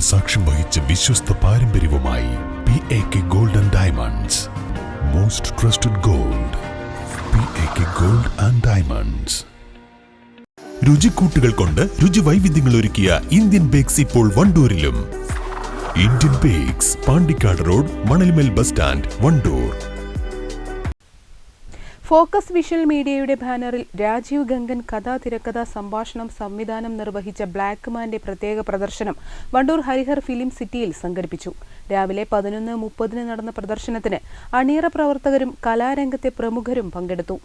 സാക്ഷ്യം വഹിച്ച വിശ്വസ്ത പാരമ്പര്യവുമായി P A K gold and diamonds most trusted gold P A K gold and diamonds രുചിക്കൂട്ടുകൾ കൊണ്ട് രുചി വൈവിധ്യങ്ങൾ ഒരുക്കിയ ഇന്ത്യൻ ബേക്സ് ഇപ്പോൾ വണ്ടൂരിലും. Indian bakes Pandikkad road Manalmel bus stand Wandoor. Focus visual മീഡിയയുടെ ബാനറിൽ രാജീവ് ഗംഗൻ കഥാ തിരക്കഥ സംഭാഷണം സംവിധാനം നിർവഹിച്ച ബ്ലാക്ക് മാന്റെ പ്രത്യേക പ്രദർശനം വണ്ടൂർ ഹരിഹർ ഫിലിം സിറ്റിയിൽ സംഘടിപ്പിച്ചു. രാവിലെ പതിനൊന്ന് മുപ്പതിന് നടന്ന പ്രദർശനത്തിന് അണിയറ പ്രവർത്തകരും കലാരംഗത്തെ പ്രമുഖരും പങ്കെടുത്തു.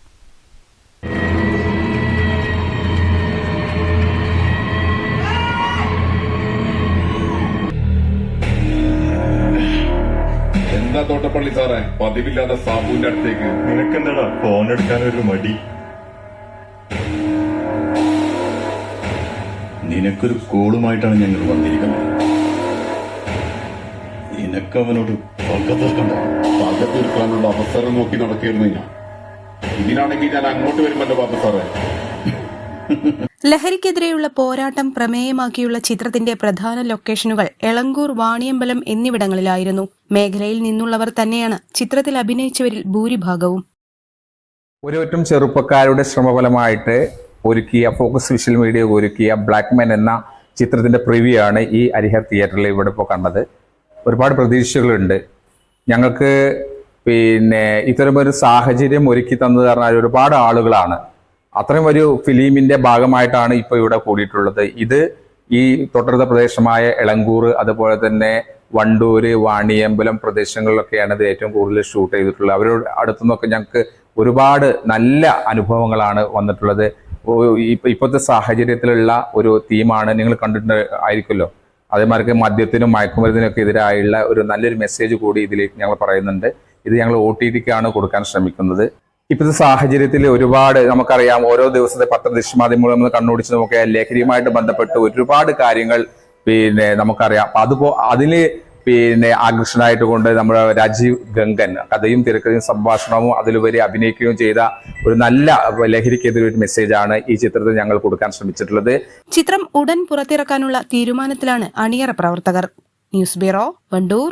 എന്താ തോട്ടപ്പള്ളി സാറേ? പതിവില്ലാതെ സാബുവിന്റെ അടുത്തേക്ക്. നിനക്കെന്താടാ ഫോൺ എടുക്കാൻ ഒരു മടി? നിനക്കൊരു കോളുമായിട്ടാണ് ഞങ്ങൾ വന്നിരിക്കുന്നത്. നിനക്കവനോട് പക തീർക്കണ്ട. പക തീർക്കാനുള്ള അവസരം നോക്കി നടക്കിയിരുന്നു ഞാൻ. ഇതിനാണെങ്കിൽ ഞാൻ അങ്ങോട്ട് വരുമല്ലോ ബാബു സാറേ. ലഹരിക്കെതിരെയുള്ള പോരാട്ടം പ്രമേയമാക്കിയുള്ള ചിത്രത്തിന്റെ പ്രധാന ലൊക്കേഷനുകൾ എളങ്കൂർ വാണിയമ്പലം എന്നിവിടങ്ങളിലായിരുന്നു. മേഖലയിൽ നിന്നുള്ളവർ തന്നെയാണ് ചിത്രത്തിൽ അഭിനയിച്ചവരിൽ ഭൂരിഭാഗവും. ഒരുവറ്റം ചെറുപ്പക്കാരുടെ ശ്രമഫലമായിട്ട് ഒരുക്കിയ ഫോക്കസ് വിഷ്വൽ മീഡിയ ഒരുക്കിയ ബ്ലാക്ക് മെൻ എന്ന ചിത്രത്തിന്റെ പ്രിവ്യൂ ആണ് ഈ അരിഹർ തിയേറ്ററിൽ ഇവിടെ ഇപ്പോൾ കണ്ടത്. ഒരുപാട് പ്രതീക്ഷകളുണ്ട്. ഞങ്ങൾക്ക് പിന്നെ ഇത്തരമൊരു സാഹചര്യം ഒരുക്കി തന്നത് പറഞ്ഞാൽ ഒരുപാട് ആളുകളാണ്. അത്രയും ഒരു ഫിലിമിന്റെ ഭാഗമായിട്ടാണ് ഇപ്പോൾ ഇവിടെ കൂടിയിട്ടുള്ളത്. ഇത് ഈ തൊട്ടടുത്ത പ്രദേശമായ എളങ്കൂർ അതുപോലെ തന്നെ വണ്ടൂര് വാണിയമ്പലം പ്രദേശങ്ങളിലൊക്കെയാണ് ഇത് ഏറ്റവും കൂടുതൽ ഷൂട്ട് ചെയ്തിട്ടുള്ളത്. അവരോട് അടുത്തുനിന്നൊക്കെ ഞങ്ങൾക്ക് ഒരുപാട് നല്ല അനുഭവങ്ങളാണ് വന്നിട്ടുള്ളത്. ഇപ്പോഴത്തെ സാഹചര്യത്തിലുള്ള ഒരു തീമാണ് നിങ്ങൾ കണ്ടിട്ട് ആയിരിക്കുമല്ലോ? അതേമാർക്ക് മദ്യത്തിനും മയക്കുമരുന്നിനൊക്കെ എതിരായുള്ള ഒരു നല്ലൊരു മെസ്സേജ് കൂടി ഇതിലേക്ക് ഞങ്ങൾ പറയുന്നുണ്ട്. ഇത് ഞങ്ങൾ ഒ ടി ടിക്കാണ് കൊടുക്കാൻ ശ്രമിക്കുന്നത്. ഇപ്പോഴത്തെ സാഹചര്യത്തിൽ ഒരുപാട് നമുക്കറിയാം ഓരോ ദിവസത്തെ പത്രദൃശ്യമാധ്യമങ്ങൾ നമ്മൾ കണ്ണോടിച്ച് നോക്കിയാൽ ലഹരിയുമായിട്ട് ബന്ധപ്പെട്ട് ഒരുപാട് കാര്യങ്ങൾ പിന്നെ നമുക്കറിയാം. അപ്പൊ അതിപ്പോ അതിന് പിന്നെ ആകൃഷ്ടനായിട്ട് കൊണ്ട് നമ്മുടെ രാജീവ് ഗംഗൻ കഥയും തിരക്കഥയും സംഭാഷണവും അതിലുപരി അഭിനയിക്കുകയും ചെയ്ത ഒരു നല്ല ലഹരിക്കെതിരെ ഒരു മെസ്സേജാണ് ഈ ചിത്രത്തിൽ ഞങ്ങൾ കൊടുക്കാൻ ശ്രമിച്ചിട്ടുള്ളത്. ചിത്രം ഉടൻ പുറത്തിറക്കാനുള്ള തീരുമാനത്തിലാണ് അണിയറ പ്രവർത്തകർ. News bureau Wandoor.